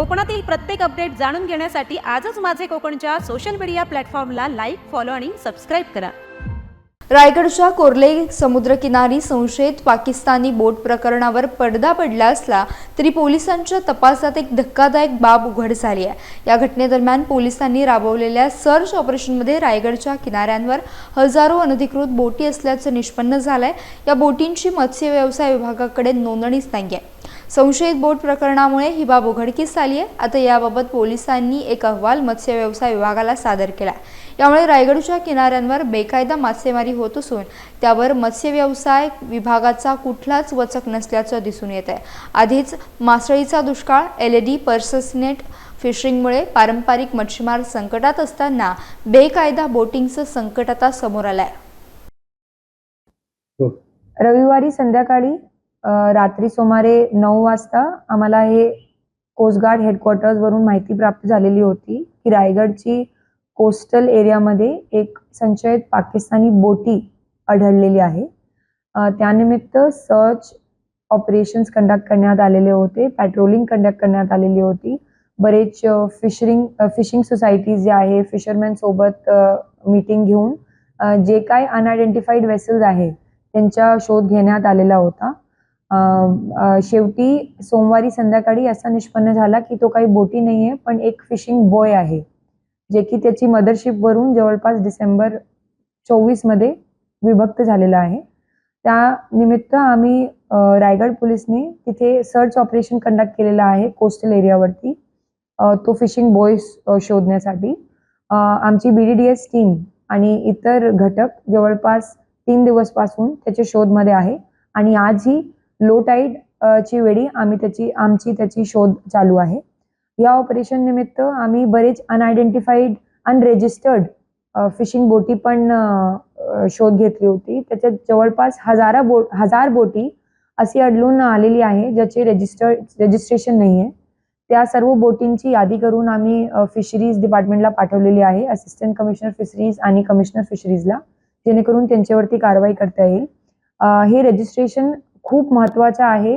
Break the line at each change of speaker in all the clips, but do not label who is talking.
कोकणातील प्रत्येक अपडेट जाणून घेण्यासाठी आजच माझे कोकणच्या सोशल मीडिया प्लॅटफॉर्मला लाईक फॉलो आणि सबस्क्राईब करा.
रायगडच्या कोर्ले समुद्रकिनारी संशयित पाकिस्तानी बोट प्रकरणावर पडदा पडला असला तरी पोलिसांच्या तपासात एक धक्कादायक बाब उघड झाली आहे. या घटनेदरम्यान पोलिसांनी राबवलेल्या सर्च ऑपरेशनमध्ये रायगडच्या किनाऱ्यांवर हजारो अनधिकृत बोटी असल्याचं निष्पन्न झालं आहे या बोटींची मत्स्य व्यवसाय विभागाकडे नोंदणीच नाही आहे संशयित बोट प्रकरणामुळे ही बाब उघडकीस आली आहे. आता याबाबत पोलिसांनी एक अहवाल मत्स्य व्यवसाय विभागाला सादर केला. यामुळे रायगडच्या किनाऱ्यांवर बेकायदा मासेमारी होत असून त्यावर मत्स्य व्यवसाय विभागाचा कुठलाच वचक नसल्याचं दिसून येत आहे आधीच मासळीचा दुष्काळ L E D purse seine net फिशिंगमुळे पारंपरिक मच्छीमार संकटात असताना बेकायदा बोटिंगचं संकट आता समोर आलं आहे
रविवारी संध्याकाळी रात्री सुमारे नऊ वाजता आम्हाला हे कोस्टगार्ड हेडक्वार्टर्सवरून माहिती प्राप्त झालेली होती की रायगडची कोस्टल एरियामध्ये एक संशयित पाकिस्तानी बोटी आढळलेली आहे. त्यानिमित्त सर्च ऑपरेशन्स कंडक्ट करण्यात आलेले होते पॅट्रोलिंग कंडक्ट करण्यात आलेली होती. बरेच फिशरिंग फिशिंग सोसायटीज जे आहे फिशरमॅन सोबत मीटिंग घेऊन जे काय अनआयडेंटिफाईड वेसल्स आहे त्यांचा शोध घेण्यात आलेला होता. शेवटी सोमवारी संध्याकाळी असा निष्पन्न झाला की तो काही बोटी नाही आहे पण एक फिशिंग बॉय आहे जे की त्याची मदरशिपवरून जवळपास डिसेंबर चोवीसमध्ये विभक्त झालेला आहे. त्या निमित्त आम्ही रायगड पोलिसने तिथे सर्च ऑपरेशन कंडक्ट केलेलं आहे कोस्टल एरियावरती तो फिशिंग बॉय शोधण्यासाठी. आमची B D D S team आणि इतर घटक जवळपास तीन दिवसपासून त्याच्या शोधमध्ये आहे आणि आजही लो टाईड ची वेळी आम्ही त्याची आमची त्याची शोध चालू आहे. या ऑपरेशन निमित्त आम्ही बरेच अनआयडेंटिफाईड अनरेजिस्टर्ड फिशिंग बोटी पण शोध घेतली होती. त्याच्यात जवळपास हजारा बोट हजार बोटी अशी अडलून आलेली आहे ज्याचे रजिस्टर रजिस्ट्रेशन नाही आहे त्या सर्व बोटींची यादी करून आम्ही फिशरीज डिपार्टमेंटला पाठवलेली आहे असिस्टंट कमिशनर फिशरीज आणि कमिशनर फिशरीजला जेणेकरून त्यांच्यावरती कारवाई करता येईल. हे रजिस्ट्रेशन खूप महत्त्वाचं आहे.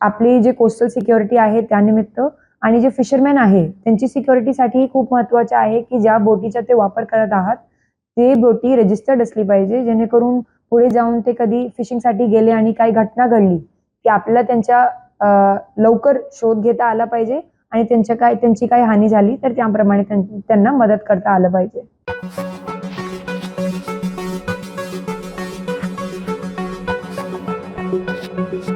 आपली जे कोस्टल सिक्युरिटी आहे त्यानिमित्त आणि जे फिशरमॅन आहे त्यांची सिक्युरिटीसाठी खूप महत्त्वाचं आहे की ज्या बोटीचा ते वापर करत आहात ते बोटी रजिस्टर्ड असली पाहिजे जेणेकरून पुढे जाऊन ते कधी फिशिंगसाठी गेले आणि काही घटना घडली की आपल्याला त्यांच्या लवकर शोध घेता आला पाहिजे आणि त्यांच्या काय त्यांची काही हानी झाली तर त्याप्रमाणे त्यांना मदत करता आलं पाहिजे. Thank you.